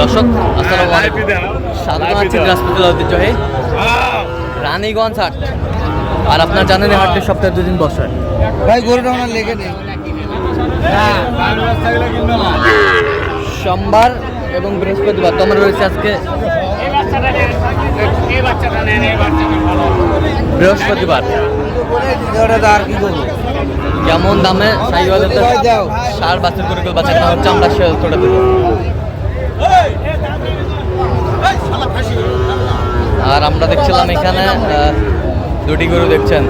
দর্শক আসসালামু আলাইকুম। স্বাগত আছি ঐতিহ্যহে রানীগঞ্জ হাট। আর আপনার জানেন এই হাটটি সপ্তাহে দুদিন বসে। ভাই গরুটা আমার লেগে নেই। সোমবার এবং বৃহস্পতিবার তোমার রয়েছে আজকে বৃহস্পতিবার। কেমন দামে সাইওয়ালের সার বাছুর করে বাচ্চা হচ্ছে আমরা সে তোটা দেবো আর আমরা দেখছিলাম এখানে দুটি গরু দেখছেন।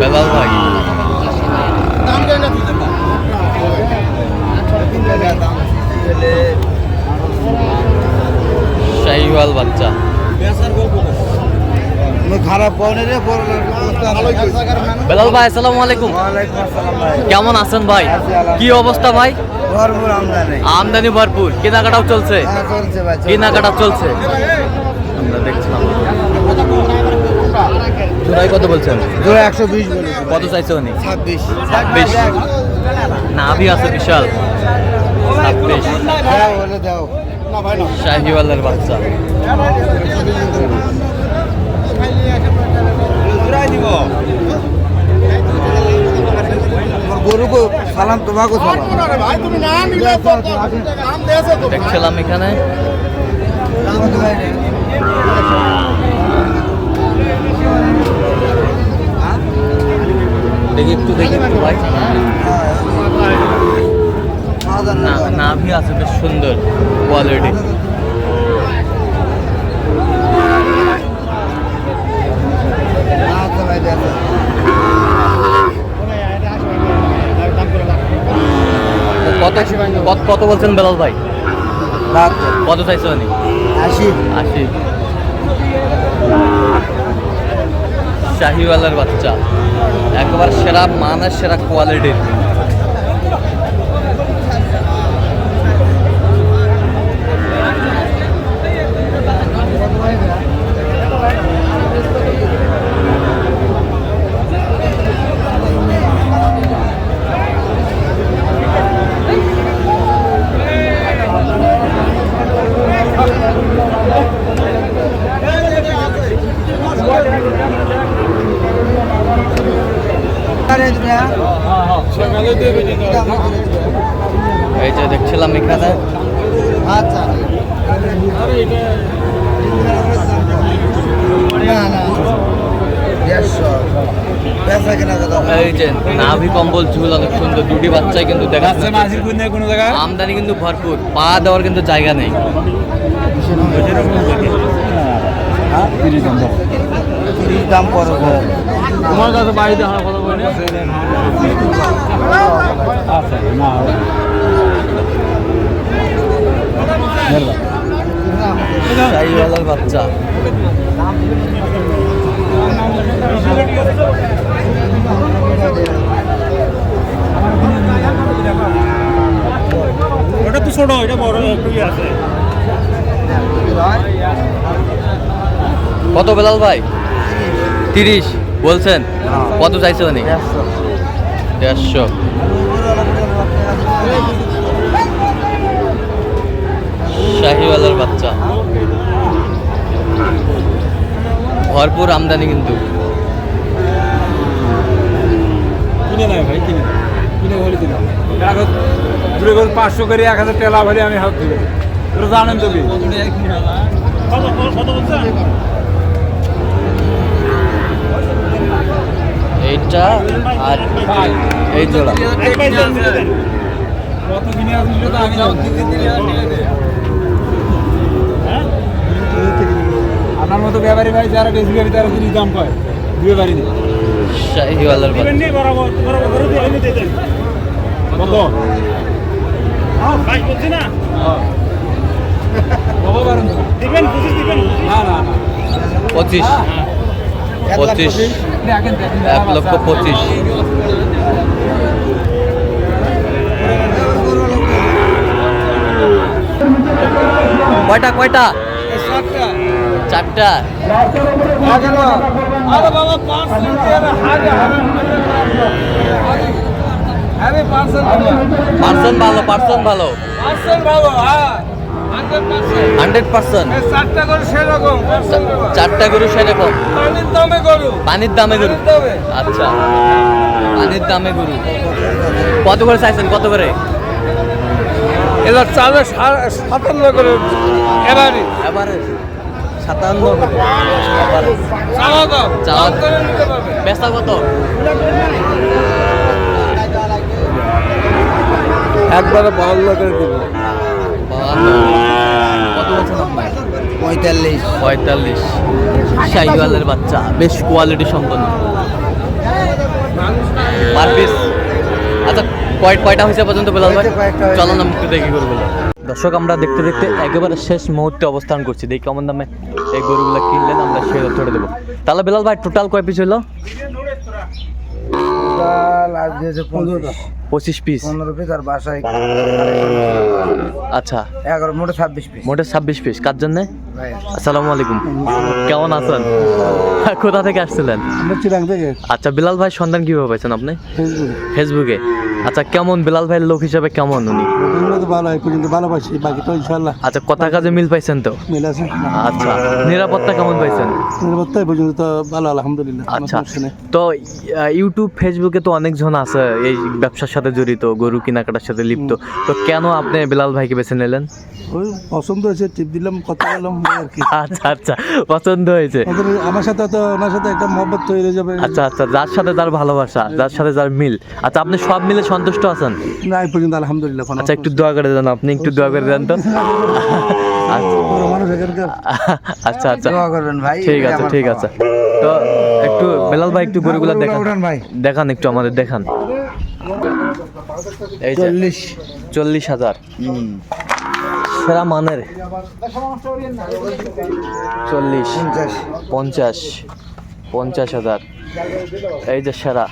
বেলাল ভাই। শাহিওয়াল বাচ্চা। খারাপ বেলাল ভাই আসসালামু আলাইকুম। কেমন আছেন ভাই? কি অবস্থা ভাই? আমদানি। ভরপুর। কেনাকাটাও চলছে? হ্যাঁ চলছে কেনাকাটা চলছে। আমরা দেখছিলাম। কত বলছেন? জোড়া একশো বিশ কত চাইছে উনি? ছাব্বিশ। ছাব্বিশ। নাভি আছে বিশাল। ছাব্বিশ। হ্যাঁ শাহিওয়ালের বাচ্চা আমার গরুকে সালাম তোমাকে দেখছিলাম এখানে। দেখি একটু দেখি ভাই। না নাভি আছে বেশ সুন্দর কোয়ালিটি কত কত- কত বলছেন বেলাল ভাই? কত চাইছো উনি? আশি। আশি। শাহিওয়ালার বাচ্চা। একবার সেরা মানের সেরা কোয়ালিটির এই যে দেখছিলাম এখানে। আচ্ছা এই যে নাভি কম্বল ঝুল অনেক সুন্দর। দুটি বাচ্চাই কিন্তু দেখা আমদানি কিন্তু ভরপুর। পা দেওয়ার কিন্তু জায়গা নেই। দাম তোমার কাছে বাড়িতে আমার কথা বলি আচ্ছা না শাহিওয়ালার বাচ্চা। ওটা তো ছোট এটা বড় আছে। কত বেলাল ভাই? তিরিশ। বলছেন? হ্যাঁ। কত চাইছে উনি? দেড়শো। শাহিওয়ালার বাচ্চা। ভরপুর আমদানি কিন্তু। কিনে নাই ভাই কিনে। কিনে বলি দিন এখন দূরে করে পাঁচশো করে এক হাজার টেলা ভরে আমি হাত তোরা জানেন তো এইটা আর এই জোড়া। কত কিনে আসছিল তো আমি আপনার মতো ব্যাপারী ভাই যারা বেশি গাড়ি তারা তিরিশ দাম পায়। দুয়ে বাড়ি নেই শাহিওয়ালার না। না না পঁচিশ। পঁচিশ। দেখেন দেখেন এক লক্ষ পঁচিশ। কয়টা কয়টা? চারটা। ভালো। পার্সন ভালো পার্সন ভালো। হ্যাঁ। হান্ড্রেড পার্সেন্ট পার্সেন্ট চারটা সেরকম গরু সেরকম। পানির দামে গরু। পানির দামে গরু। আচ্ছা। পানির দামে গরু। কত করে চাইছেন? কত করে? এবার চাবে সাতান্ন করে এবারই এবারে সাতান্ন করে বেচা কত? একবারে বাউন্ন করে দেবো। কত আপনার? পঁয়তাল্লিশ। পঁয়তাল্লিশ। শাহিওয়ালের বাচ্চা বেশ কোয়ালিটি সম্পন্ন। পার পিস আচ্ছা কয় কয়টা হয়েছে পর্যন্ত বেলাল ভাই। চলো না মুখে দেখি গরুগুলো। দর্শক আমরা দেখতে দেখতে একেবারে শেষ মুহূর্তে অবস্থান করছি। দেখি কেমন দামে এই গরুগুলো কিনলেন আমরা সে ধরে দেবো। তাহলে বেলাল ভাই টোটাল কয় পিস হলো পঁচিশ পিস পনেরো পিস আর বাসায় আচ্ছা। এগারো মোটে ছাব্বিশ পিস মোটে ছাব্বিশ পিস কার জন্যে? আসসালামু আলাইকুম। কেমন আছেন? কোথা থেকে আসছিলেন? আমরা চিরাং থেকে। আচ্ছা বিলাল ভাই সন্ধান কীভাবে পাইছেন আপনি? ফেসবুকে আচ্ছা কেমন বিলাল ভাইয়ের লোক হিসাবে কেমন উনি? ভালো হয় পর্যন্ত ভালোবাসি বাকি তো ইনশাল্লাহ আচ্ছা কথা কাজে মিল পাইছেন তো? মিল আছে। আচ্ছা নিরাপত্তা কেমন পাইছেন? নিরাপত্তা পর্যন্ত তো ভালো আলহামদুলিল্লাহ আচ্ছা তো ইউটিউব ফেসবুকে তো অনেকজন আছে এই ব্যবসার সাথে জড়িত গরু কেনাকাটার সাথে লিপ্ত। তো কেন আপনি বিলাল ভাইকে বেছে নিলেন? ওই পছন্দ হয়েছে টিপ দিলাম কথা বললাম আর কি। আচ্ছা আচ্ছা পছন্দ হয়েছে। আমার সাথে তো ওনার সাথে একটা মহব্বত তৈরি হয়ে যাবে। আচ্ছা আচ্ছা যার সাথে যার ভালোবাসা যার সাথে যার মিল। আচ্ছা আপনি সব মিলে সন্তুষ্ট আছেন? না এই পর্যন্ত আলহামদুলিল্লাহ কোনো আচ্ছা একটু দোয়া করে দেন আপনি একটু দোয়া করে দেন তো। আচ্ছা আচ্ছা। দোয়া করবেন ভাই ঠিক আছে ঠিক আছে। তো একটু বেলাল ভাই একটু গরুগুলো দেখান। ভাই। দেখান একটু আমাদের দেখান। এই চল্লিশ। চল্লিশ হাজার। সেরা মানের। চল্লিশ পঞ্চাশ পঞ্চাশ হাজার। এই যে সেরা।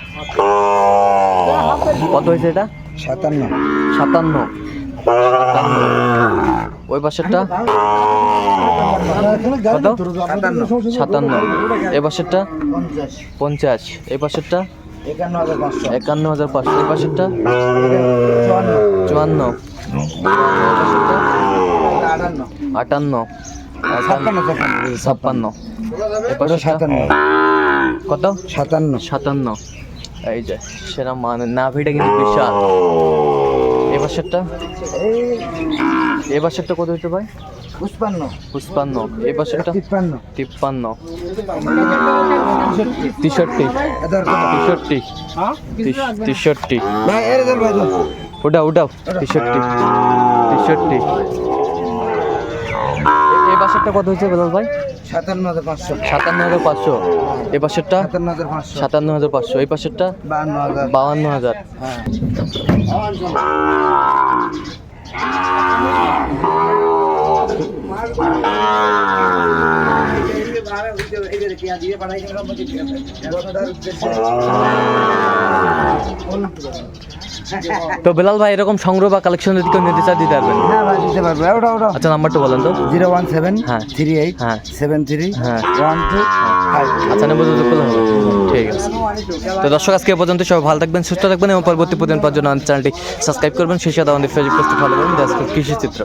কত হয়েছে এটা? সাতান্ন। সাতান্ন। ওই পাশেরটা? কত? সাতান্ন। এই পাশেরটা? পঞ্চাশ। এই পাশেরটা? একান্ন হাজার পাঁচশো। এই পাশেরটা? চুয়ান্ন। আটান্ন। ছাপ্পান্ন ছাপ্পান্ন। এই ওটা সাতান্ন। কত? সাতান্ন। সাতান্ন। এই যে সেরা মানে নাভিটা কিন্তু বিশাল। এই পাশেরটা কত হইতে ভাই? পুষ্পান্ন পুষ্পান্ন এই পাশেরটা তিপ্পান্ন। তিপ্পান্ন। তেষট্টি? তেষট্টি। তেষট্টি। ভাই দেন। ওটাও ওটাও তেষট্টি। তেষট্টি। পাশেরটা কত হচ্ছে বেলাল ভাই? সাতান্ন হাজার পাঁচশো। সাতান্ন হাজার পাঁচশো। এই পাশেরটা? সাতান্ন হাজার পাঁচশো। সাতান্ন হাজার পাঁচশো। এই পাশেরটা? বাহান্ন হাজার। বাউান্ন হাজার। হ্যাঁ। তো বেলাল ভাই এরকম সংগ্রহ বা কালেকশন যদি কেউ নিতে চায় দিতে পারবেন? হ্যাঁ ভাই দিতে পারব। ওটা ওটা। আচ্ছা নাম্বারটা বলেন তো। জিরো ওয়ান সেভেন হ্যাঁ। থ্রি এইট হ্যাঁ। সেভেন থ্রি হ্যাঁ। ওয়ান টু আচ্ছা নাম্বার যোগাযোগ করলে হবে। ঠিক আছে। তো দর্শক আজকে পর্যন্ত সবাই ভালো থাকবেন সুস্থ থাকবেন এবং পরবর্তী প্রতিদিন পর্যন্ত আমাদের চ্যানেলটি সাবস্ক্রাইব করবেন। সেই সাথে আমাদের ফেসবুক পেজটি ফলো করবেন। কৃষি চিত্র